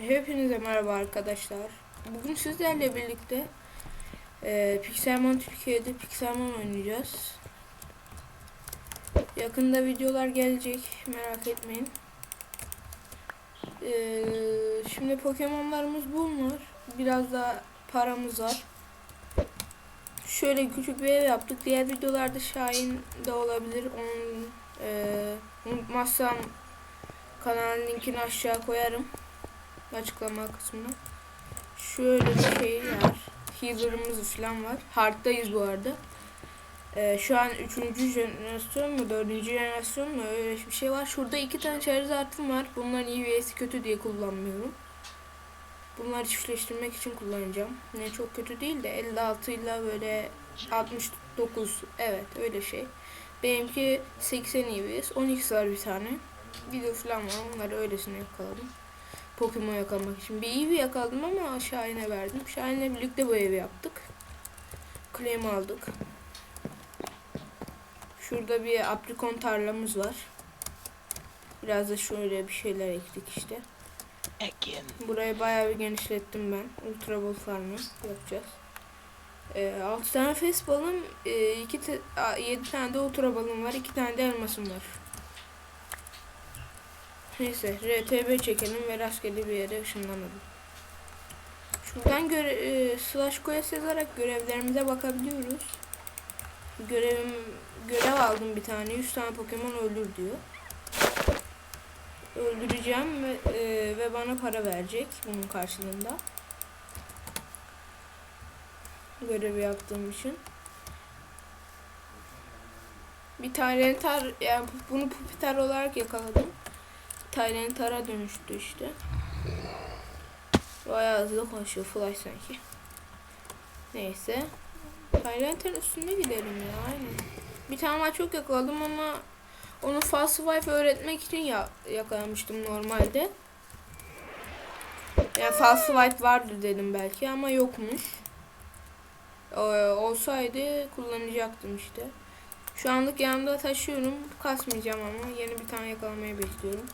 Hepinize merhaba arkadaşlar. Bugün sizlerle birlikte e, Pixelmon Türkiye'de Pixelmon oynayacağız. Yakında videolar gelecek merak etmeyin. E, şimdi Pokemon'larımız bunlar. Biraz da paramız var. Şöyle küçük bir ev yaptık. Diğer videolarda Şahin de olabilir. Onun e, unutmazsam kanalın linkini aşağı koyarım açıklama kısmına. Şöyle bir şey var. Healer'ımız falan var. Hard'dayız bu arada. Ee, şu an 3. jenerasyon mu 4. jenerasyon mu öyle bir şey var. Şurada iki tane Charizard'ım var. Bunların EVS'i kötü diye kullanmıyorum. Bunları çiftleştirmek için kullanacağım. Ne çok kötü değil de 56 ile böyle 69 evet öyle şey. Benimki 80 EVS 12 var bir tane. Video falan var onları öylesine yakaladım. Pokemon yakalamak için. Bir Eevee yakaladım ama Şahin'e verdim. Şahin'le birlikte bu evi yaptık. Claim aldık. Şurada bir aprikon tarlamız var. Biraz da şöyle bir şeyler ektik işte. Ekin. Burayı bayağı bir genişlettim ben. Ultra Ball farmı yapacağız. Ee, 6 tane face balım, 2 7 tane de ultra balım var, 2 tane de elmasım var. Neyse RTB çekelim ve rastgele bir yere ışınlanalım. Şuradan göre e, slash quest yazarak görevlerimize bakabiliyoruz. Görevim görev aldım bir tane. 100 tane Pokemon öldür diyor. Öldüreceğim ve, e, ve bana para verecek bunun karşılığında. Görevi yaptığım için. Bir tane tar yani bunu pupitar olarak yakaladım. Tyrantara dönüştü işte. Bayağı hızlı koşuyor Flash sanki. Neyse. Tyrant'ın üstünde gidelim ya aynen. Bir tane maç çok yakaladım ama onu Fast Wife öğretmek için ya yakalamıştım normalde. Yani Fast Wife vardı dedim belki ama yokmuş. Ee, olsaydı kullanacaktım işte. Şu anlık yanımda taşıyorum. Kasmayacağım ama yeni bir tane yakalamayı bekliyorum.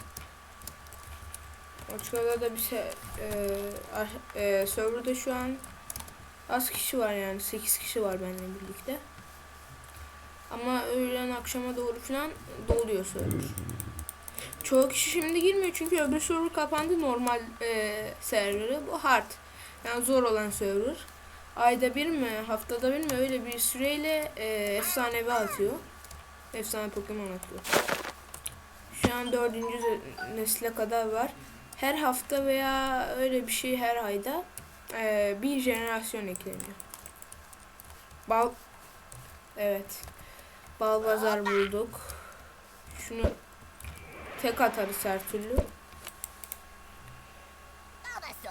Açıklarda da bir se e, e, serverda şu an az kişi var yani 8 kişi var benimle birlikte. Ama öğlen akşama doğru falan doluyor server. Çoğu kişi şimdi girmiyor çünkü öbür server kapandı normal e, serverı. Bu hard. Yani zor olan server. Ayda bir mi haftada bir mi öyle bir süreyle e, efsanevi atıyor. Efsane Pokemon atıyor. Şu an dördüncü nesile kadar var her hafta veya öyle bir şey her ayda e, bir jenerasyon ekleniyor. Bal Evet. Balbazar bulduk. Şunu tek atarız her türlü.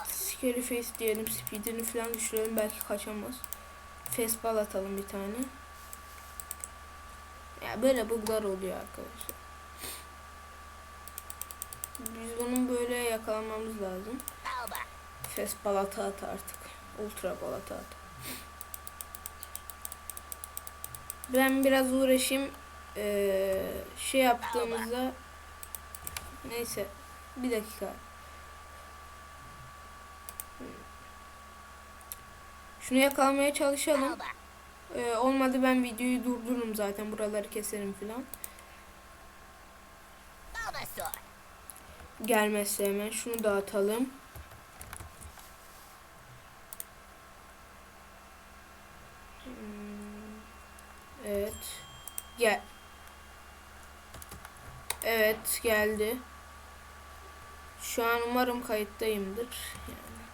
Scary face diyelim. Speedini falan düşürelim. Belki kaçamaz. Fastball atalım bir tane. Ya böyle buglar oluyor arkadaşlar. Biz bunun böyle yakalamamız lazım. Fes balata at artık. Ultra balata at. Ben biraz uğraşayım. Ee, şey yaptığımızda neyse bir dakika. Şunu yakalamaya çalışalım. Ee, olmadı ben videoyu durdururum zaten. Buraları keserim filan. Gelmezse hemen şunu dağıtalım. Hmm, Evet. Gel. Evet geldi. Şu an umarım kayıttayımdır. Yani.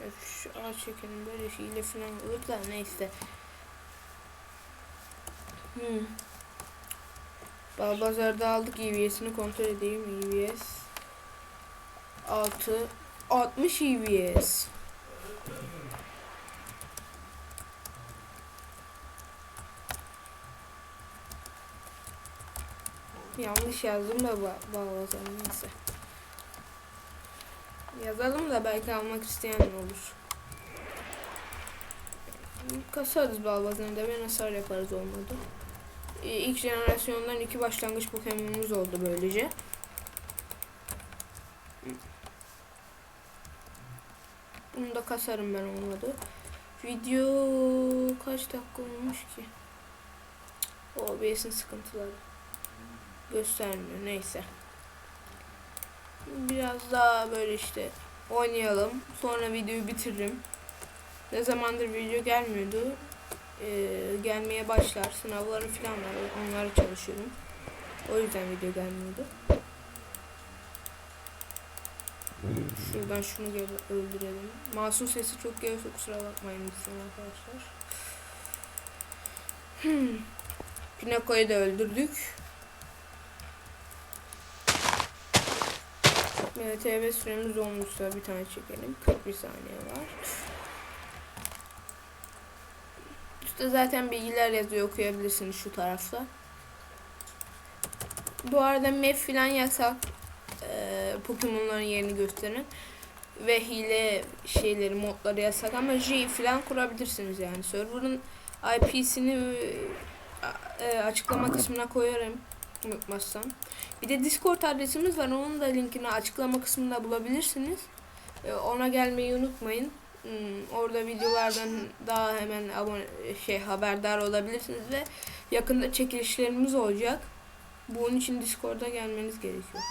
Evet, şu ağaç çekelim böyle şeyle falan olur da neyse. Hmm. Balbazar'da aldık EVS'ini kontrol edeyim. EVS 6 60 EVS. Yanlış yazdım da ba Balbazar neyse. Yazalım da belki almak isteyen olur. Kasarız Balbazar'ı da ben hasar yaparız olmadı. İlk jenerasyondan iki başlangıç Pokemon'umuz oldu böylece. Bunu da kasarım ben olmadı. Video kaç dakika olmuş ki? OBS'in sıkıntıları. Göstermiyor neyse. Biraz daha böyle işte oynayalım. Sonra videoyu bitiririm. Ne zamandır video gelmiyordu. Ee, gelmeye başlar. Sınavları falan var. Onlara çalışıyorum. O yüzden video gelmiyordu. Şuradan şunu öldürelim. Masum sesi çok geliyorsa kusura bakmayın lütfen arkadaşlar. Hmm. Pinako'yu da öldürdük. Evet, TV süremiz olmuşsa bir tane çekelim. 41 saniye var. Üstte zaten bilgiler yazıyor okuyabilirsiniz şu tarafta. Bu arada map filan yasak. Ee, Pokemon'ların yerini gösterin. Ve hile şeyleri, modları yasak ama J filan kurabilirsiniz yani. Server'ın IP'sini e, açıklama kısmına koyarım unutmazsam. Bir de Discord adresimiz var. Onun da linkini açıklama kısmında bulabilirsiniz. E, ona gelmeyi unutmayın. Hmm, orada videolardan daha hemen abone şey haberdar olabilirsiniz ve yakında çekilişlerimiz olacak. Bunun için Discord'a gelmeniz gerekiyor.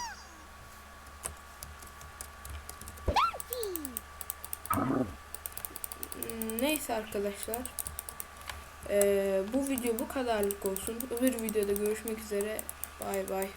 Hmm, Neyse arkadaşlar. Ee, bu video bu kadarlık olsun. Öbür videoda görüşmek üzere. Bay bay.